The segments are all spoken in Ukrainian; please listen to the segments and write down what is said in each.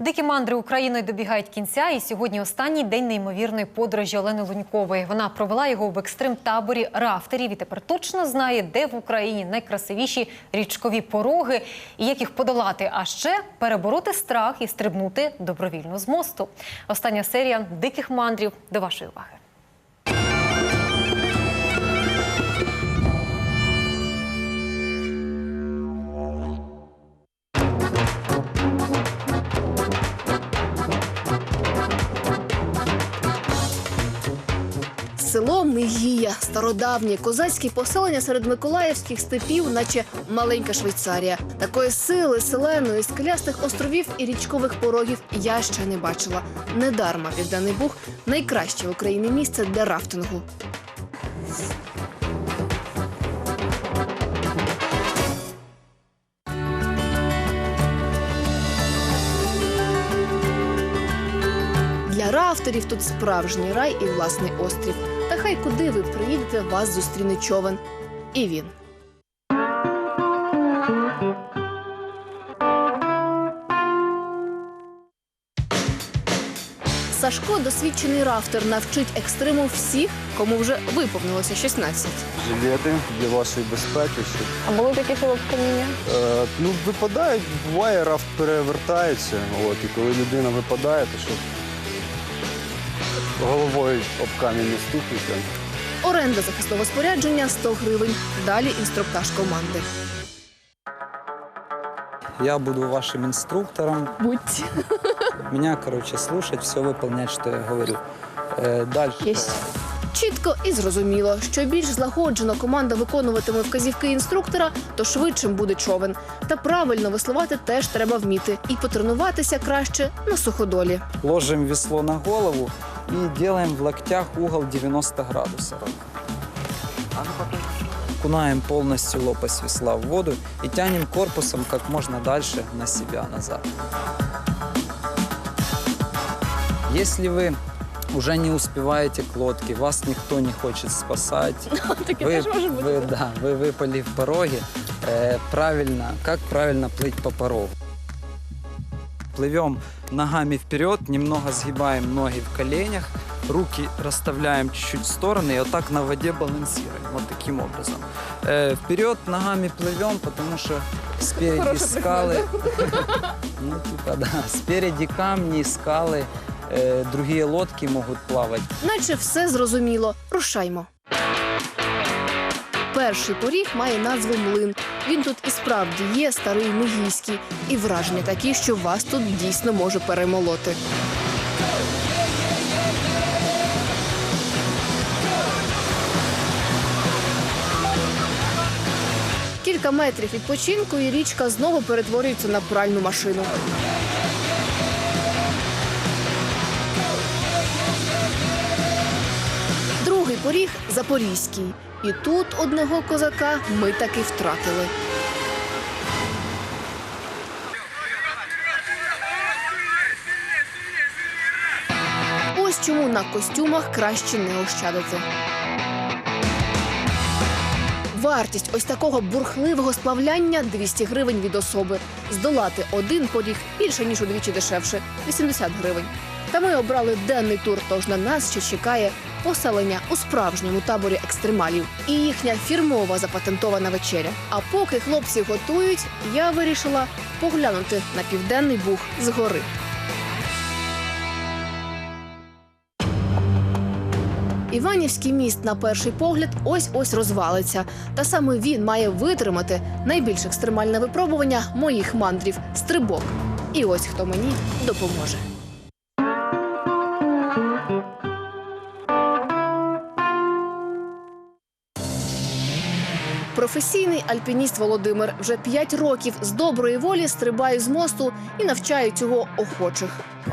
Дикі мандри Україною добігають кінця, і сьогодні останній день неймовірної подорожі Олени Лунькової. Вона провела його в екстрим таборі рафтерів і тепер точно знає, де в Україні найкрасивіші річкові пороги і як їх подолати. А ще перебороти страх і стрибнути добровільно з мосту. Остання серія диких мандрів до вашої уваги. Село Мигія, стародавнє козацьке поселення серед миколаївських степів, наче маленька Швейцарія. Такої сили, селеної, скелястих островів і річкових порогів я ще не бачила. Недарма Південний Буг найкраще в Україні місце для рафтингу. Для рафтерів тут справжній рай і власний острів. Хай куди ви приїдете, вас зустріне човен. І він. Сашко, досвідчений рафтер, навчить екстриму всіх, кому вже виповнилося 16. жилети для вашої безпеки. Щоб, А були такі каміння? е, ну, випадають, буває, рафт перевертається. От, і коли людина випадає, то щоб головою об камінь не стукнути. Оренда захисного спорядження 100 гривень. Далі інструктаж команди. Я буду вашим инструктором. Будьте. Меня, короче, слушать, все выполнять, что я говорю. Э, дальше. Єсть. Чітко і зрозуміло, що більш злагоджено команда виконуватиме вказівки інструктора, то швидшим буде човен. Та правильно веслувати теж треба вміти і потренуватися краще на суходолі. Ложим весло на голову и делаем в локтях угол 90 градусов. Кунаем полностью лопасть весла в воду и тянем корпусом как можно дальше на себя назад. Если вы уже не успеваете к лодке, вас никто не хочет спасать, вы, вы, да, вы выпали в пороге, э, правильно, как правильно плыть по порогу? Плывем ногами вперед, немного сгибаем ноги в коленях, руки расставляем чуть-чуть в стороны и вот так на воде балансируем, вот таким образом. Э, вперед ногами плывем, потому что спереди скалы. Ну, типа, да. Спереди камни, скалы, э, другие лодки могут плавать. Наче все зрозуміло. Рушаймо. Перший поріг має назву млин. Він тут і справді є старий мигійський. І враження такі, що вас тут дійсно може перемолоти. Кілька метрів відпочинку і річка знову перетворюється на пральну машину. Другий поріг запорізький. І тут одного козака ми таки втратили. Ось чому на костюмах краще не ощадити. Вартість ось такого бурхливого сплавляння 200 гривень від особи. Здолати один поріг більше ніж удвічі дешевше 80 гривень. Та ми обрали денний тур, тож на нас ще чекає поселення у справжньому таборі екстремалів і їхня фірмова запатентована вечеря. А поки хлопці готують, я вирішила поглянути на південний буг згори. Іванівський міст на перший погляд ось ось розвалиться. Та саме він має витримати найбільш екстремальне випробування моїх мандрів стрибок. І ось хто мені допоможе. Професійний альпініст Володимир вже 5 років з доброї волі стрибає з мосту і навчає цього охочих.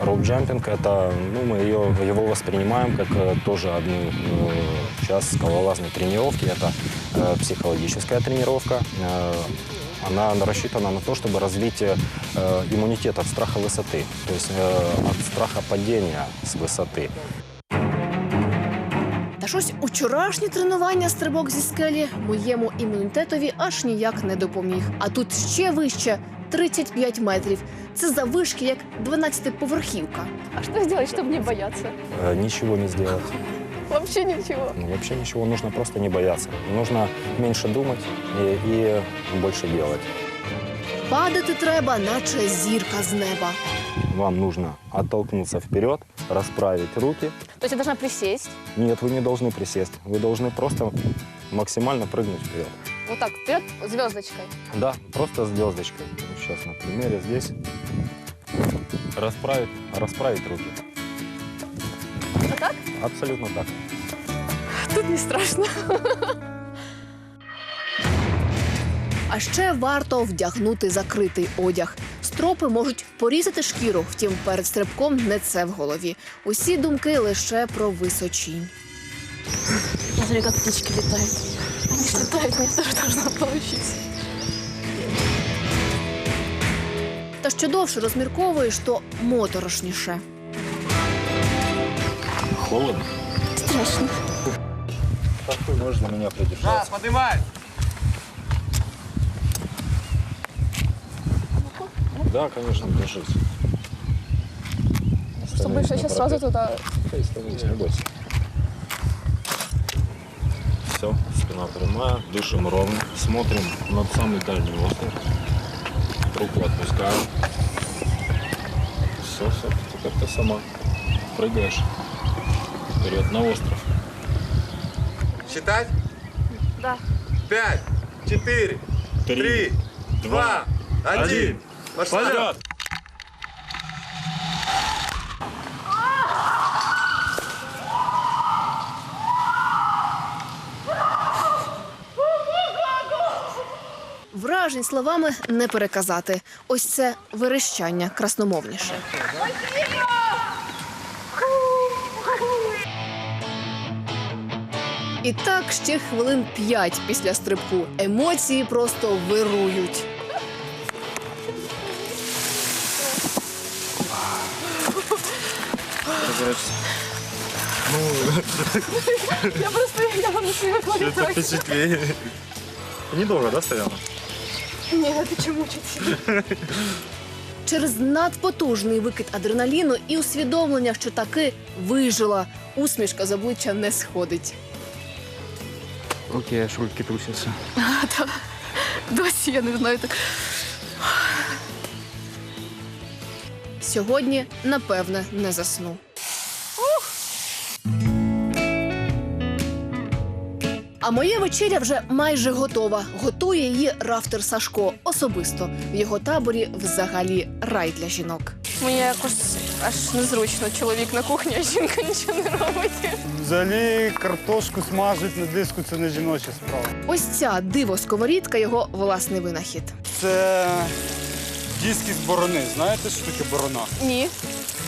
Роуп-джампинг – это, ну, мы ее, его воспринимаем как э, тоже одну э, часть скалолазной тренировки. Это э, психологическая тренировка. Э, она рассчитана на то, чтобы развить э, иммунитет от страха высоты, то есть э, от страха падения с высоты. Та щось учорашнє тренування стрибок зі скелі моєму імунітетові аж ніяк не допоміг. А тут ще вище 35 метрів. Це завишки як 12-поверхівка. А что сделать, чтобы не бояться? Э, Ничего не сделать. Вообще ничего. Ну, Вообще ничего, нужно просто не бояться. Нужно меньше думать и, и больше делать. Падати треба, наче зірка з неба. Вам нужно оттолкнуться вперед, расправить руки. То есть я должна присесть, Нет, вы не должны присесть. Вы должны просто максимально прыгнуть вперед. вот так, вперед, звездочкой. Да, просто звездочкой. Сейчас на примере здесь. Расправить, расправить руки. Вот так? Абсолютно так. Тут не страшно. А ще варто вдягнути закритий одяг. Стропи можуть порізати шкіру, втім, перед стрибком не це в голові. Усі думки лише про височінь. Смотри, как птички летают. Они ж летают, мне тоже должно получиться. Та що довше розмірковуєш, то моторошніше. Холодно? Страшно. Можно меня придержать? Да, конечно, держись. Чтобы еще сейчас сразу туда... Становись, не бойся. Все, спина прямая, дышим ровно, смотрим над самый дальний остров. Руку отпускаем. Все, все, теперь ты сама прыгаешь вперед на остров. Считать? Да. Пять, четыре, три, два, один. Пошла. Вражень словами не переказати. Ось це верещання красномовніше. І так ще хвилин п'ять після стрибку. Емоції просто вирують. Я просто я на свои Это впечатление. Недолго, да, стояла? Нет, это чем мучиться? Через надпотужний викид адреналіну і усвідомлення, що таки вижила. Усмішка з обличчя не сходить. Руки аж рульки трусятся. Досі я не знаю так. Сьогодні, напевне, не засну. А моя вечеря вже майже готова. Готує її рафтер Сашко особисто. В його таборі взагалі рай для жінок. Мені якось аж незручно. Чоловік на кухні, а жінка нічого не робить. Взагалі картошку смажить на диску це не жіноча справа. Ось ця диво сковорідка його власний винахід. Це диски з борони. Знаєте, що таке борона? Ні.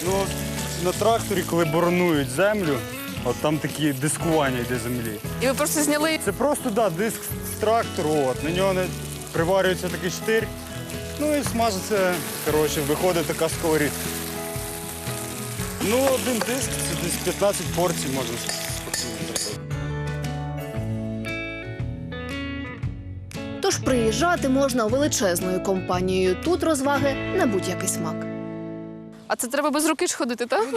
Ну, на тракторі, коли боронують землю, от там такі дискування йде землі. І ви просто зняли. Це просто да, диск з трактору, от, на нього не приварюється такий штир. Ну і смажиться, коротше, виходить така сковорідка. Ну, один диск це десь 15 порцій можна спокійно зробити. Тож приїжджати можна величезною компанією. Тут розваги на будь-який смак. А це треба без руки ж ходити, так?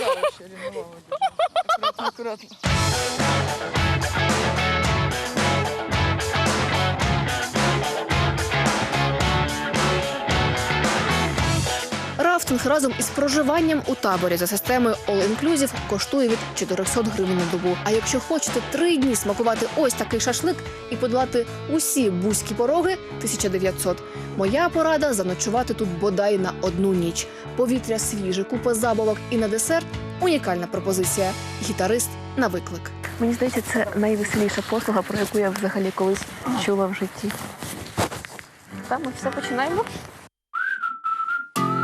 Рафтинг разом із проживанням у таборі за системою All Inclusive коштує від 400 гривень на добу. А якщо хочете три дні смакувати ось такий шашлик і подолати усі бузькі пороги 1900. Моя порада заночувати тут бодай на одну ніч. Повітря свіже, купа забавок і на десерт унікальна пропозиція. Гітарист на виклик. Мені здається, це найвеселіша послуга, про яку я взагалі колись чула в житті. Так, ми все починаємо.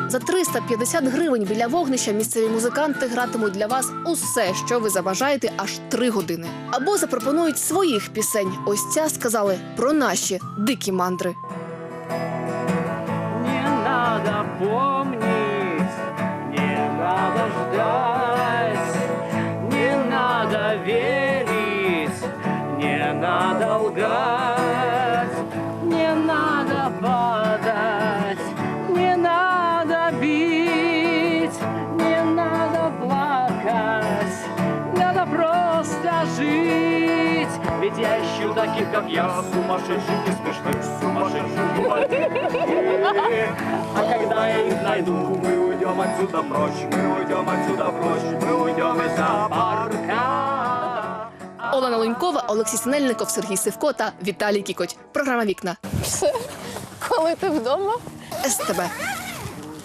За 350 гривень біля вогнища місцеві музиканти гратимуть для вас усе, що ви забажаєте, аж три години. Або запропонують своїх пісень. Ось ця сказали про наші дикі мандри. Не надо помнить, не надо ждать, надо лгать, не надо падать, не надо бить, не надо плакать, надо просто жить. Ведь я ищу таких, как я, сумасшедших и смешных, сумасшедших. А когда я их найду, мы уйдем отсюда прочь, мы уйдем отсюда прочь, мы уйдем из-за. Олена Лунькова, Олексій Синельников, Сергій Сивко та Віталій Кікоть. Програма Вікна Все, Коли ти вдома? СТБ.